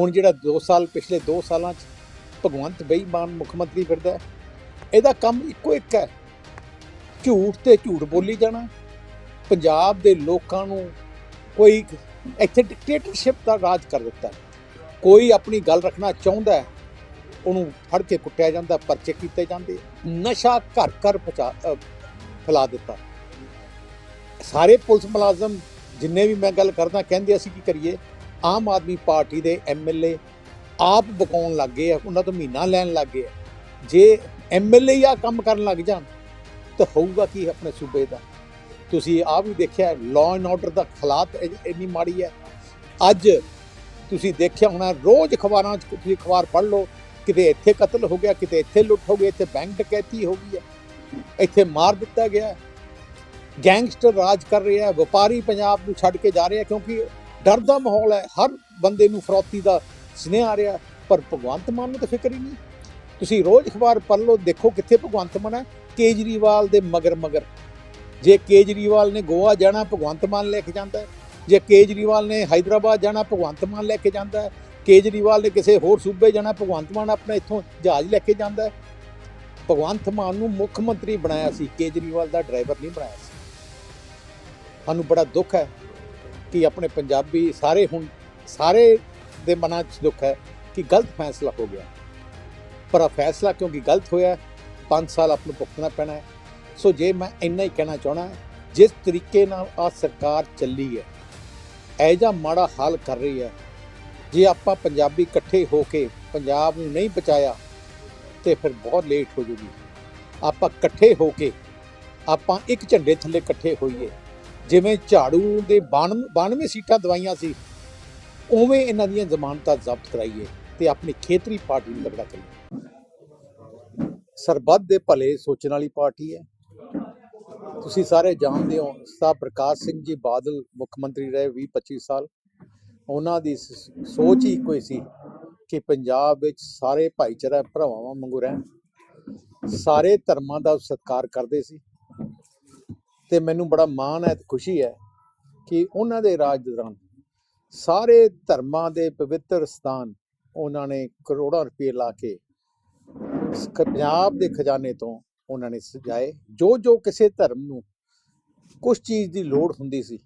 ਹੁਣ ਜਿਹੜਾ 2 ਸਾਲ, ਪਿਛਲੇ 2 ਸਾਲਾਂ 'ਚ ਭਗਵੰਤ ਬੇਈਮਾਨ ਮੁੱਖ ਮੰਤਰੀ ਫਿਰਦਾ ਇਹਦਾ ਕੰਮ ਇੱਕੋ ਇੱਕ ਹੈ। ਝੂਠ ਤੇ ਝੂਠ ਬੋਲੀ ਜਾਣਾ। ਪੰਜਾਬ ਦੇ ਲੋਕਾਂ ਨੂੰ ਕੋਈ ਇੱਥੇ ਡਿਕਟੇਟਰਸ਼ਿਪ ਦਾ ਰਾਜ ਕਰ ਦਿੱਤਾ ਕੋਈ ਆਪਣੀ ਗੱਲ ਰੱਖਣਾ ਚਾਹੁੰਦਾ ਹੈ, ਉਹਨੂੰ ਫੜ ਕੇ ਕੁੱਟਿਆ ਜਾਂਦਾ, ਪਰਚੇ ਕੀਤੇ ਜਾਂਦੇ ਨਸ਼ਾ ਘਰ ਘਰ ਪਹੁੰਚਾ ਫੈਲਾ ਦਿੱਤਾ। ਸਾਰੇ ਪੁਲਿਸ ਮੁਲਾਜ਼ਮ ਜਿੰਨੇ ਵੀ ਮੈਂ ਗੱਲ ਕਰਦਾ, ਕਹਿੰਦੇ ਅਸੀਂ ਕੀ ਕਰੀਏ? ਆਮ ਆਦਮੀ ਪਾਰਟੀ ਦੇ ਐਮਐਲਏ ਆਪ ਬਕਾਉਣ ਲੱਗ ਗਏ ਆ, ਉਹਨਾਂ ਤੋਂ ਮਹੀਨਾ ਲੈਣ ਲੱਗ ਗਏ ਆ। ਜੇ ਐਮਐਲਏ ਆ ਕੰਮ ਕਰਨ ਲੱਗ ਜਾਣ, ਤਾਂ ਹੋਊਗਾ ਕੀ ਆਪਣੇ ਸੂਬੇ ਦਾ? ਤੁਸੀਂ ਆ ਵੀ ਦੇਖਿਆ ਲਾਅ ਐਂਡ ਆਰਡਰ ਦਾ ਹਾਲਾਤ ਇੰਨੀ ਮਾੜੀ ਹੈ। ਅੱਜ ਤੁਸੀਂ ਦੇਖਿਆ ਹੋਣਾ, ਰੋਜ਼ ਅਖਬਾਰਾਂ 'ਚ ਤੁਸੀਂ ਅਖਬਾਰ ਪੜ੍ਹ ਲਓ, ਕਿਤੇ ਇੱਥੇ ਕਤਲ ਹੋ ਗਿਆ, ਕਿਤੇ ਇੱਥੇ ਲੁੱਟ ਹੋ ਗਈ, ਇੱਥੇ ਬੈਂਕ ਡਕੈਤੀ ਹੋ ਗਈ ਹੈ। ਇੱਥੇ ਮਾਰ ਦਿੱਤਾ ਗਿਆ ਗੈਂਗਸਟਰ ਰਾਜ ਕਰ ਰਿਹਾ ਹੈ, ਵਪਾਰੀ ਪੰਜਾਬ ਨੂੰ ਛੱਡ ਕੇ ਜਾ ਰਿਹਾ ਕਿਉਂਕਿ ਡਰ ਦਾ ਮਾਹੌਲ ਹੈ, ਹਰ ਬੰਦੇ ਨੂੰ ਫਰੌਤੀ ਦਾ ਸੁਨੇਹਾ ਆ ਰਿਹਾ ਪਰ ਭਗਵੰਤ ਮਾਨ ਨੂੰ ਤਾਂ ਫਿਕਰ ਹੀ ਨਹੀਂ। ਤੁਸੀਂ ਰੋਜ਼ ਅਖਬਾਰ ਪੜ੍ਹ ਲਓ, ਦੇਖੋ ਕਿੱਥੇ ਭਗਵੰਤ ਮਾਨ ਹੈ, ਕੇਜਰੀਵਾਲ ਦੇ ਮਗਰ ਮਗਰ। ਜੇ ਕੇਜਰੀਵਾਲ ਨੇ ਗੋਆ ਜਾਣਾ, ਭਗਵੰਤ ਮਾਨ ਲੈ ਕੇ ਜਾਂਦਾ ਜੇ ਕੇਜਰੀਵਾਲ ਨੇ ਹైదరాబాద్ ਜਾਣਾ, ਭਗਵੰਤ ਮਾਨ ਲੈ ਕੇ ਜਾਂਦਾ ਕੇਜਰੀਵਾਲ ਨੇ ਕਿਸੇ ਹੋਰ ਸੂਬੇ ਜਾਣਾ, ਭਗਵੰਤ ਮਾਨ ਆਪਣਾ ਇੱਥੋਂ ਜਹਾਜ਼ ਲੈ ਕੇ ਜਾਂਦਾ ਭਗਵੰਤ ਮਾਨ ਨੂੰ ਮੁੱਖ ਮੰਤਰੀ ਬਣਾਇਆ ਸੀ, ਕੇਜਰੀਵਾਲ ਦਾ ਡਰਾਈਵਰ ਨਹੀਂ ਬਣਾਇਆ ਸੀ। ਸਾਨੂੰ ਬੜਾ ਦੁੱਖ ਹੈ ਕਿ ਆਪਣੇ ਪੰਜਾਬੀ ਸਾਰੇ ਹੁਣ ਸਾਰੇ ਦੇ ਮਨਾਂ 'ਚ ਦੁੱਖ ਹੈ ਕਿ ਗਲਤ ਫੈਸਲਾ ਹੋ ਗਿਆ। ਪਰ ਆ ਫੈਸਲਾ ਕਿਉਂਕਿ ਗਲਤ ਹੋਇਆ 5 ਸਾਲ ਆਪ ਨੂੰ ਭੁਗਤਣਾ ਪੈਣਾ ਹੈ। ਸੋ ਜੇ ਮੈਂ ਇੰਨਾ ਹੀ ਕਹਿਣਾ ਚਾਹਣਾ ਜਿਸ ਤਰੀਕੇ ਨਾਲ ਆ ਸਰਕਾਰ ਚੱਲੀ ਹੈ, ਇਹ ਜਿਹਾ ਮਾੜਾ ਹਾਲ ਕਰ ਰਹੀ ਹੈ, ਜੇ ਆਪਾਂ ਪੰਜਾਬੀ ਇਕੱਠੇ ਹੋ ਕੇ ਪੰਜਾਬ ਨੂੰ ਨਹੀਂ ਬਚਾਇਆ, ਤੇ ਫਿਰ ਬਹੁਤ ਲੇਟ ਹੋ ਜੂਗੀ। ਆਪਾਂ ਇਕੱਠੇ ਹੋ ਕੇ, ਆਪਾਂ ਇੱਕ ਝੰਡੇ ਥੱਲੇ ਇਕੱਠੇ ਹੋਈਏ ਜਿਵੇਂ ਝਾੜੂ ਦੇ 92 92 ਸੀਟਾਂ ਦਵਾਈਆਂ ਸੀ, ਉਵੇਂ ਇਹਨਾਂ ਦੀਆਂ ਜ਼ਮਾਨਤਾਂ ਜ਼ਬਤ ਕਰਾਈਏ ਤੇ ਆਪਣੀ ਖੇਤਰੀ ਪਾਰਟੀ ਨੂੰ ਤਗੜਾ ਕਰੀਏ। ਸਰਬੱਤ ਦੇ ਭਲੇ ਸੋਚਣ ਵਾਲੀ ਪਾਰਟੀ ਹੈ। ਤੁਸੀਂ ਸਾਰੇ ਜਾਣਦੇ ਹੋ ਸਾਹਿਬ ਪ੍ਰਕਾਸ਼ ਸਿੰਘ ਜੀ ਬਾਦਲ ਮੁੱਖ ਮੰਤਰੀ ਰਹੇ 20 25 ਸਾਲ। ਉਹਨਾਂ ਦੀ ਸ- ਸੋਚ ਹੀ ਕੋਈ ਸੀ ਕਿ ਪੰਜਾਬ ਵਿੱਚ ਸਾਰੇ ਭਾਈਚਾਰਾ ਭਰਾਵਾਂ ਵਾਂਗੂ ਰਹਿਣ। ਸਾਰੇ ਧਰਮਾਂ ਦਾ ਸਤਿਕਾਰ ਕਰਦੇ ਸੀ। ਤੇ ਮੈਨੂੰ ਬੜਾ ਮਾਣ ਹੈ ਤੇ ਖੁਸ਼ੀ ਹੈ ਕਿ ਉਹਨਾਂ ਦੇ ਰਾਜ ਦੌਰਾਨ ਸਾਰੇ ਧਰਮਾਂ ਦੇ ਪਵਿੱਤਰ ਸਥਾਨ ਉਹਨਾਂ ਨੇ ਕਰੋੜਾਂ ਰੁਪਏ ਲਾ ਕੇ ਪੰਜਾਬ ਦੇ ਖਜ਼ਾਨੇ ਤੋਂ ਉਹਨਾਂ ਨੇ ਸਜਾਏ। ਜੋ ਜੋ ਕਿਸੇ ਧਰਮ ਨੂੰ ਕੁਝ ਚੀਜ਼ ਦੀ ਲੋੜ ਹੁੰਦੀ ਸੀ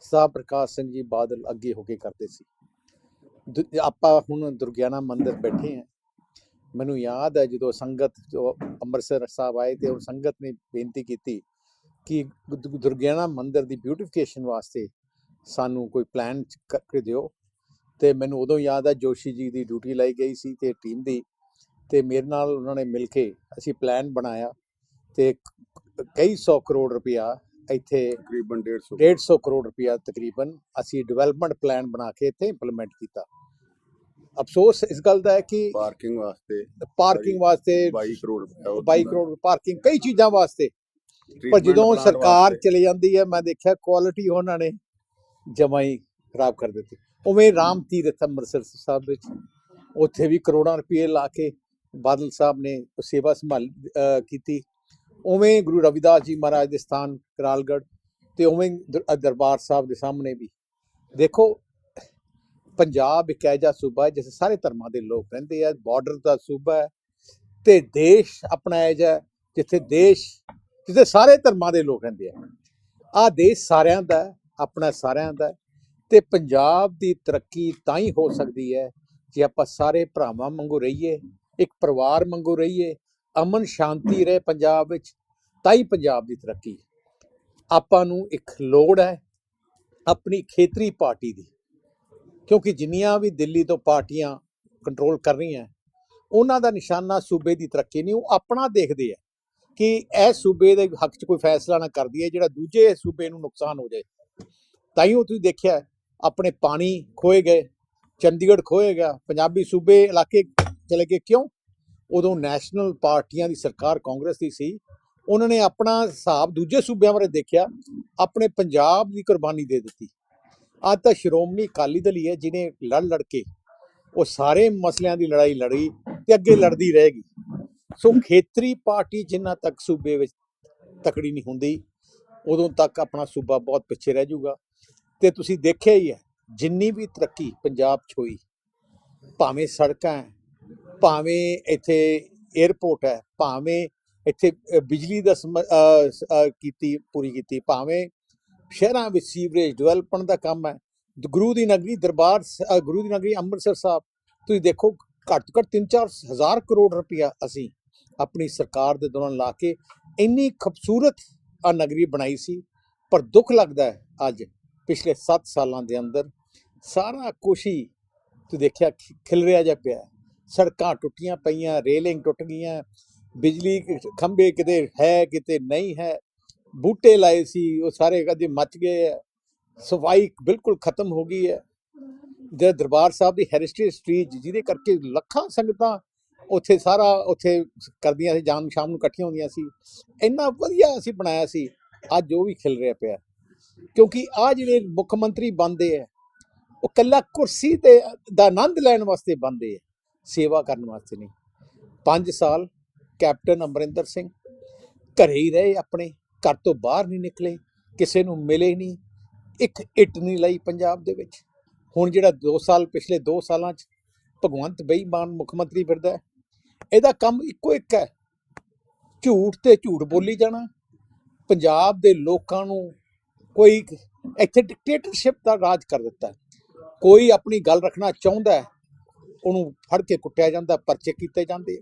ਸਾਹਿਬ ਪ੍ਰਕਾਸ਼ ਸਿੰਘ ਜੀ ਬਾਦਲ ਅੱਗੇ ਹੋ ਕੇ ਕਰਦੇ ਸੀ। ਦੁ- ਆਪਾਂ ਹੁਣ ਦੁਰਗਿਆਨਾ ਮੰਦਿਰ ਬੈਠੇ ਹਾਂ। ਮੈਨੂੰ ਯਾਦ ਹੈ ਜਦੋਂ ਸੰਗਤ ਜੋ ਅੰਮ੍ਰਿਤਸਰ ਸਾਹਿਬ ਆਏ ਤੇ ਉਹ ਸੰਗਤ ਨੇ ਬੇਨਤੀ ਕੀਤੀ ਕਿ ਦੁ- ਦੁਰਗਿਆਨਾ ਮੰਦਿਰ ਦੀ ਬਿਊਟੀਫਿਕੇਸ਼ਨ ਵਾਸਤੇ ਸਾਨੂੰ ਕੋਈ ਪਲਾਨ ਕਰਕੇ ਦਿਓ। ਤੇ ਮੈਨੂੰ ਉਦੋਂ ਯਾਦ ਹੈ ਜੋਸ਼ੀ ਜੀ ਦੀ ਡਿਊਟੀ ਲਾਈ ਗਈ ਸੀ ਤੇ ਟੀਮ ਦੀ ਤੇ ਮੇਰੇ ਨਾਲ ਉਹਨਾਂ ਨੇ ਮਿਲ ਕੇ ਅਸੀਂ ਪਲਾਨ ਬਣਾਇਆ ਤੇ ਕਈ ਸੌ ਕਰੋੜ ਰੁਪਇਆ ਇੱਥੇ ਤਕਰੀਬਨ 150 150 ਕਰੋੜ ਰੁਪਇਆ ਤਕਰੀਬਨ ਅਸੀਂ ਡਿਵੈਲਪਮੈਂਟ ਪਲਾਨ ਬਣਾ ਕੇ ਇੱਥੇ ਇੰਪਲੀਮੈਂਟ ਕੀਤਾ। ਅਫਸੋਸ ਇਸ ਗੱਲ ਦਾ ਹੈ ਕਿ ਪਾਰਕਿੰਗ ਵਾਸਤੇ ਪਾਰਕਿੰਗ ਵਾਸਤੇ 22 ਕਰੋੜ ਰੁਪਏ ਉਹ 22 ਕਰੋੜ ਪਾਰਕਿੰਗ ਕਈ ਚੀਜ਼ਾਂ ਵਾਸਤੇ ਪਰ ਜਦੋਂ ਸਰਕਾਰ। ਚਲੀ ਜਾਂਦੀ ਹੈ ਮੈਂ ਦੇਖਿਆ ਕੁਆਲਿਟੀ ਉਹਨਾਂ ਨੇ ਜਮਾਂ ਹੀ ਖਰਾਬ ਕਰ ਦਿੱਤੀ। ਉਵੇਂ ਰਾਮ ਤੀਰਥ ਅੰਮ੍ਰਿਤਸਰ ਸਾਹਿਬ ਵਿੱਚ। ਉੱਥੇ ਵੀ ਕਰੋੜਾਂ ਰੁਪਏ ਲਾ ਕੇ ਬਾਦਲ ਸਾਹਿਬ ਨੇ ਸੇਵਾ ਸੰਭਾਲ ਕੀਤੀ। ਉਵੇਂ ਗੁਰੂ ਰਵਿਦਾਸ ਜੀ ਮਹਾਰਾਜ ਦੇ ਸਥਾਨ ਕਰਾਲਗੜ੍ਹ ਤੇ ਉਵੇਂ ਦਰਬਾਰ ਸਾਹਿਬ ਦੇ ਸਾਹਮਣੇ ਵੀ। ਦੇਖੋ ਪੰਜਾਬ ਇੱਕ ਐਜਾ ਸੂਬਾ ਹੈ ਜਿੱਥੇ ਸਾਰੇ ਧਰਮਾਂ ਦੇ ਲੋਕ ਰਹਿੰਦੇ ਆ ਬਾਰਡਰ ਦਾ ਸੂਬਾ ਹੈ ਤੇ ਦੇਸ਼ ਆਪਣਾ ਐਜਾ ਜਿੱਥੇ ਦੇਸ਼ ਜਿੱਥੇ ਸਾਰੇ ਧਰਮਾਂ ਦੇ ਲੋਕ ਰਹਿੰਦੇ ਆ। ਆ ਦੇਸ਼ ਸਾਰਿਆਂ ਦਾ ਆਪਣਾ ਸਾਰਿਆਂ ਦਾ ਹੈ ਤੇ ਪੰਜਾਬ ਦੀ ਤਰੱਕੀ ਤਾਂ ਹੀ ਹੋ ਸਕਦੀ ਹੈ ਜੇ ਆਪਾਂ ਸਾਰੇ ਭਰਾਵਾਂ ਵਾਂਗੂ ਰਹੀਏ, ਇੱਕ ਪਰਿਵਾਰ ਵਾਂਗੂ ਰਹੀਏ, ਅਮਨ ਸ਼ਾਂਤੀ ਰਹੇ ਪੰਜਾਬ ਵਿੱਚ, ਤਾਂ ਹੀ ਪੰਜਾਬ ਦੀ ਤਰੱਕੀ ਆਪਾਂ ਨੂੰ ਇੱਕ ਲੋੜ ਹੈ ਆਪਣੀ ਖੇਤਰੀ ਪਾਰਟੀ ਦੀ, ਕਿਉਂਕਿ ਜਿੰਨੀਆਂ ਵੀ ਦਿੱਲੀ ਤੋਂ ਪਾਰਟੀਆਂ ਕੰਟਰੋਲ ਕਰ ਰਹੀਆਂ, ਉਹਨਾਂ ਦਾ ਨਿਸ਼ਾਨਾ ਸੂਬੇ ਦੀ ਤਰੱਕੀ ਨਹੀਂ, ਉਹ ਆਪਣਾ ਦੇਖਦੇ ਆ। ਕਿ ਇਹ ਸੂਬੇ ਦੇ ਹੱਕ 'ਚ ਕੋਈ ਫੈਸਲਾ ਨਾ ਕਰਦੀ ਹੈ ਜਿਹੜਾ ਦੂਜੇ ਸੂਬੇ ਨੂੰ ਨੁਕਸਾਨ ਹੋ ਜਾਏ। ਤਾਂ ਹੀ ਉਹ ਤੁਸੀਂ ਦੇਖਿਆ, ਆਪਣੇ ਪਾਣੀ ਖੋਏ ਗਏ, ਚੰਡੀਗੜ੍ਹ ਖੋਏ ਗਿਆ, ਪੰਜਾਬੀ ਸੂਬੇ ਇਲਾਕੇ ਚਲੇ ਗਏ। ਕਿਉਂ? ਉਦੋਂ ਨੈਸ਼ਨਲ ਪਾਰਟੀਆਂ ਦੀ ਸਰਕਾਰ ਕਾਂਗਰਸ ਦੀ ਸੀ। ਉਹਨਾਂ ਨੇ ਆਪਣਾ ਹਿਸਾਬ ਦੂਜੇ ਸੂਬਿਆਂ ਬਾਰੇ ਦੇਖਿਆ, ਆਪਣੇ ਪੰਜਾਬ ਦੀ ਕੁਰਬਾਨੀ ਦੇ ਦਿੱਤੀ। ਅੱਜ ਤਾਂ ਸ਼੍ਰੋਮਣੀ ਅਕਾਲੀ ਦਲ ਹੀ ਹੈ ਜਿਨੇ ਲੜ ਲੜ ਕੇ ਉਹ ਸਾਰੇ ਮਸਲਿਆਂ ਦੀ ਲੜਾਈ ਲੜੀ ਤੇ ਅੱਗੇ ਲੜਦੀ ਰਹੇਗੀ। ਸੋ ਖੇਤਰੀ ਪਾਰਟੀ ਜਿੰਨਾ ਤੱਕ ਸੂਬੇ ਵਿੱਚ ਤਕੜੀ ਨਹੀਂ ਹੁੰਦੀ, ਉਦੋਂ ਤੱਕ ਆਪਣਾ ਸੂਬਾ ਬਹੁਤ ਪਿੱਛੇ ਰਹਿ ਜਾਊਗਾ। ਤੇ ਤੁਸੀਂ ਦੇਖਿਆ ਹੀ ਹੈ, ਜਿੰਨੀ ਵੀ ਤਰੱਕੀ ਪੰਜਾਬ 'ਚ ਹੋਈ, ਭਾਵੇਂ ਸੜਕਾਂ ਹੈ, ਭਾਵੇਂ ਇੱਥੇ 에ਅਰਪੋਰਟ ਹੈ, ਭਾਵੇਂ ਇੱਥੇ ਬਿਜਲੀ ਦਾ ਸਮ- ਕੀਤੀ, ਪੂਰੀ ਕੀਤੀ, ਭਾਵੇਂ ਸ਼ਹਿਰਾਂ ਵਿੱਚ ਸੀਵਰੇਜ ਡਿਵੈਲਪਮੈਂਟ ਦਾ ਕੰਮ ਹੈ, ਗੁਰੂ ਦੀ ਨਗਰੀ ਦਰਬਾਰ ਗੁਰੂ ਦੀ ਨਗਰੀ ਅੰਮ੍ਰਿਤਸਰ ਸਾਹਿਬ, ਤੁਸੀਂ ਦੇਖੋ ਘੱਟ ਤੋਂ ਘੱਟ 3-4 ਹਜ਼ਾਰ ਕਰੋੜ ਰੁਪਇਆ ਅਸੀਂ ਆਪਣੀ ਸਰਕਾਰ ਦੇ ਦੌਰਾਨ ਲਾ ਕੇ ਇੰਨੀ ਖੂਬਸੂਰਤ ਆ ਨਗਰੀ ਬਣਾਈ ਸੀ, ਪਰ ਦੁੱਖ ਲੱਗਦਾ ਹੈ ਅੱਜ, ਪਿਛਲੇ 7 ਸਾਲਾਂ ਦੇ ਅੰਦਰ ਸਾਰਾ ਕੁਛ ਹੀ ਤੂੰ ਦੇਖਿਆ ਖਿ- ਖਿਲਰਿਆ ਜਿਹਾ ਪਿਆ ਸੜਕਾਂ ਟੁੱਟੀਆਂ ਪਈਆਂ, ਰੇਲਿੰਗ ਟੁੱਟ ਗਈਆਂ, ਬਿਜਲੀ ਖੰਭੇ ਕਿਤੇ ਹੈ, ਕਿਤੇ ਨਹੀਂ ਹੈ, ਬੂਟੇ ਲਾਏ ਸੀ, ਉਹ ਸਾਰੇ ਕਦੇ ਮੱਚ ਗਏ ਹੈ, ਸਫ਼ਾਈ ਬਿਲਕੁਲ ਖਤਮ ਹੋ ਗਈ ਹੈ। ਜਿਹੜਾ ਦਰਬਾਰ ਸਾਹਿਬ ਦੀ ਹੈਰੀਟੇਜ ਸਟਰੀਟ ਜਿਹਦੇ ਕਰਕੇ ਲੱਖਾਂ ਸੰਗਤਾਂ ਉੱਥੇ ਸਾਰਾ ਉੱਥੇ ਕਰਦੀਆਂ ਸੀ, ਜਾਮ ਸ਼ਾਮ ਨੂੰ ਇਕੱਠੀਆਂ ਹੁੰਦੀਆਂ ਸੀ। ਇੰਨਾ ਵਧੀਆ ਅਸੀਂ ਬਣਾਇਆ ਸੀ, ਅੱਜ ਉਹ ਵੀ ਖਿਲ ਰਿਹਾ ਪਿਆ। ਕਿਉਂਕਿ ਆ ਜਿਹੜੇ ਮੁੱਖ ਮੰਤਰੀ ਬਣਦੇ ਆ, ਉਹ ਕੱਲਾ ਕੁਰਸੀ ਤੇ ਦਾ ਆਨੰਦ ਲੈਣ ਵਾਸਤੇ ਬਣਦੇ ਆ, ਸੇਵਾ ਕਰਨ ਵਾਸਤੇ ਨਹੀਂ। 5 ਸਾਲ ਕੈਪਟਨ ਅਮਰਿੰਦਰ ਸਿੰਘ ਘਰੇ ਹੀ ਰਹੇ ਆਪਣੇ, ਘਰ ਤੋਂ ਬਾਹਰ ਨਹੀਂ ਨਿਕਲੇ, ਕਿਸੇ ਨੂੰ ਮਿਲੇ ਨਹੀਂ, ਇੱਕ ਇੱਟ ਨਹੀਂ ਲਈ ਪੰਜਾਬ ਦੇ ਵਿੱਚ। ਹੁਣ ਜਿਹੜਾ 2 ਸਾਲ, ਪਿਛਲੇ 2 ਸਾਲਾਂ ਚ ਭਗਵੰਤ ਬੇਈਮਾਨ ਮੁੱਖ ਮੰਤਰੀ ਫਿਰਦਾ ਇਹਦਾ ਕੰਮ ਇੱਕੋ ਇੱਕ ਹੈ। ਝੂਠ ਤੇ ਝੂਠ ਬੋਲੀ ਜਾਣਾ। ਪੰਜਾਬ ਦੇ ਲੋਕਾਂ ਨੂੰ ਕੋਈ ਇੱਥੇ ਡਿਕਟੇਟਰਸ਼ਿਪ ਦਾ ਰਾਜ ਕਰ ਦਿੱਤਾ ਕੋਈ ਆਪਣੀ ਗੱਲ ਰੱਖਣਾ ਚਾਹੁੰਦਾ ਹੈ, ਉਹਨੂੰ ਫੜ ਕੇ ਕੁੱਟਿਆ ਜਾਂਦਾ, ਪਰਚੇ ਕੀਤੇ ਜਾਂਦੇ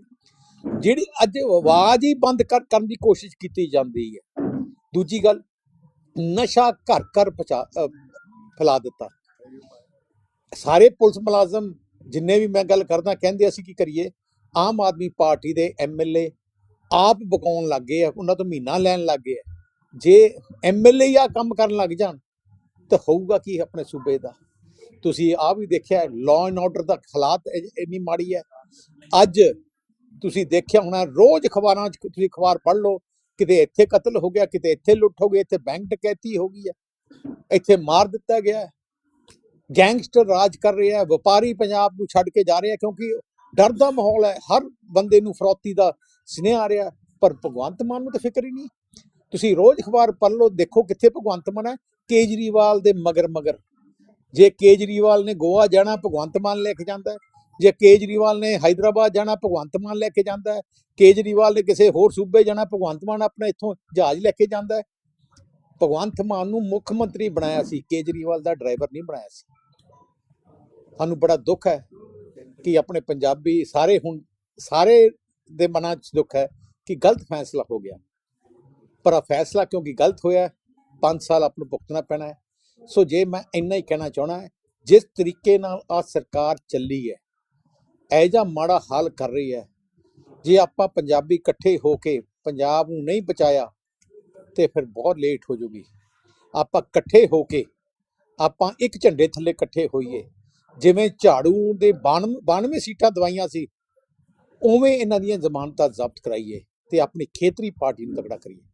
ਜਿਹੜੀ ਅੱਜ ਆਵਾਜ਼ ਹੀ ਬੰਦ ਕਰ, ਕਰਨ ਦੀ ਕੋਸ਼ਿਸ਼ ਕੀਤੀ ਜਾਂਦੀ ਹੈ। ਦੂਜੀ ਗੱਲ, ਨਸ਼ਾ ਘਰ ਘਰ ਪਹੁੰਚਾ ਫੈਲਾ ਦਿੱਤਾ। ਸਾਰੇ ਪੁਲਿਸ ਮੁਲਾਜ਼ਮ, ਜਿੰਨੇ ਵੀ ਮੈਂ ਗੱਲ ਕਰਦਾ, ਕਹਿੰਦੇ ਅਸੀਂ ਕੀ ਕਰੀਏ? ਆਮ ਆਦਮੀ ਪਾਰਟੀ ਦੇ ਐਮਐਲਏ ਆਪ ਬਕਾਉਣ ਲੱਗ ਗਏ ਆ, ਉਹਨਾਂ ਤੋਂ ਮਹੀਨਾ ਲੈਣ ਲੱਗ ਗਏ ਆ। ਜੇ ਐਮਐਲਏ ਆ ਕੰਮ ਕਰਨ ਲੱਗ ਜਾਣ, ਤਾਂ ਹੋਊਗਾ ਕੀ ਆਪਣੇ ਸੂਬੇ ਦਾ? ਤੁਸੀਂ ਆ ਵੀ ਦੇਖਿਆ ਲਾਅ ਐਂਡ ਆਰਡਰ ਦਾ ਹਾਲਾਤ ਇੰਨੀ ਮਾੜੀ ਹੈ। ਅੱਜ ਤੁਸੀਂ ਦੇਖਿਆ ਹੋਣਾ, ਰੋਜ਼ ਅਖਬਾਰਾਂ 'ਚ ਤੁਸੀਂ ਅਖਬਾਰ ਪੜ੍ਹ ਲਓ, ਕਿਤੇ ਇੱਥੇ ਕਤਲ ਹੋ ਗਿਆ, ਕਿਤੇ ਇੱਥੇ ਲੁੱਟ ਹੋ ਗਈ, ਇੱਥੇ ਬੈਂਕ ਡਕੈਤੀ ਹੋ ਗਈ ਹੈ। ਇੱਥੇ ਮਾਰ ਦਿੱਤਾ ਗਿਆ ਗੈਂਗਸਟਰ ਰਾਜ ਕਰ ਰਿਹਾ ਹੈ, ਵਪਾਰੀ ਪੰਜਾਬ ਨੂੰ ਛੱਡ ਕੇ ਜਾ ਰਿਹਾ ਕਿਉਂਕਿ ਡਰ ਦਾ ਮਾਹੌਲ ਹੈ, ਹਰ ਬੰਦੇ ਨੂੰ ਫਰੋਤੀ ਦਾ ਸੁਨੇਹਾ ਆ ਰਿਹਾ ਪਰ ਭਗਵੰਤ ਮਾਨ ਨੂੰ ਤਾਂ ਫਿਕਰ ਹੀ ਨਹੀਂ। ਤੁਸੀਂ ਰੋਜ਼ ਅਖਬਾਰ ਪੜ੍ਹ ਲਓ, ਦੇਖੋ ਕਿੱਥੇ ਭਗਵੰਤ ਮਾਨ ਹੈ, ਕੇਜਰੀਵਾਲ ਦੇ ਮਗਰ ਮਗਰ। ਜੇ ਕੇਜਰੀਵਾਲ ਨੇ ਗੋਆ ਜਾਣਾ, ਭਗਵੰਤ ਮਾਨ ਲੈ ਕੇ ਜਾਂਦਾ ਜੇ ਕੇਜਰੀਵਾਲ ਨੇ ਹైదరాబాద్ ਜਾਣਾ, ਭਗਵੰਤ ਮਾਨ ਲੈ ਕੇ ਜਾਂਦਾ ਕੇਜਰੀਵਾਲ ਨੇ ਕਿਸੇ ਹੋਰ ਸੂਬੇ ਜਾਣਾ, ਭਗਵੰਤ ਮਾਨ ਆਪਣਾ ਇੱਥੋਂ ਜਹਾਜ਼ ਲੈ ਕੇ ਜਾਂਦਾ ਹੈ। ਭਗਵੰਤ ਮਾਨ ਨੂੰ ਮੁੱਖ ਮੰਤਰੀ ਬਣਾਇਆ ਸੀ, ਕੇਜਰੀਵਾਲ ਦਾ ਡਰਾਈਵਰ ਨਹੀਂ ਬਣਾਇਆ ਸੀ। ਸਾਨੂੰ ਬੜਾ ਦੁੱਖ ਹੈ ਕਿ ਆਪਣੇ ਪੰਜਾਬੀ ਸਾਰੇ ਹੁਣ, ਸਾਰੇ ਦੇ ਮਨਾਂ 'ਚ ਦੁੱਖ ਹੈ ਕਿ ਗਲਤ ਫੈਸਲਾ ਹੋ ਗਿਆ। ਪਰ ਆ ਫੈਸਲਾ ਕਿਉਂਕਿ ਗਲਤ ਹੋਇਆ 5 ਸਾਲ ਆਪ ਨੂੰ ਭੁਗਤਣਾ ਪੈਣਾ ਹੈ। ਸੋ ਜੇ ਮੈਂ ਇੰਨਾ ਹੀ ਕਹਿਣਾ ਚਾਹਣਾ ਹੈ, ਜਿਸ ਤਰੀਕੇ ਨਾਲ ਆ ਸਰਕਾਰ ਚੱਲੀ ਹੈ, ਇਹ ਜਿਹਾ ਮਾੜਾ ਹਾਲ ਕਰ ਰਹੀ ਹੈ, ਜੇ ਆਪਾਂ ਪੰਜਾਬੀ ਇਕੱਠੇ ਹੋ ਕੇ ਪੰਜਾਬ ਨੂੰ ਨਹੀਂ ਬਚਾਇਆ, ਤੇ ਫਿਰ ਬਹੁਤ ਲੇਟ ਹੋ ਜੂਗੀ। ਆਪਾਂ ਇਕੱਠੇ ਹੋ ਕੇ, ਆਪਾਂ ਇੱਕ ਝੰਡੇ ਥੱਲੇ ਇਕੱਠੇ ਹੋਈਏ ਜਿਵੇਂ ਝਾੜੂ ਦੇ 92 92 ਸੀਟਾਂ ਦਵਾਈਆਂ ਸੀ, ਉਵੇਂ ਇਹਨਾਂ ਦੀਆਂ ਜ਼ਮਾਨਤਾਂ ਜ਼ਬਤ ਕਰਾਈਏ ਤੇ ਆਪਣੀ ਖੇਤਰੀ ਪਾਰਟੀ ਨੂੰ ਤਕੜਾ ਕਰੀਏ।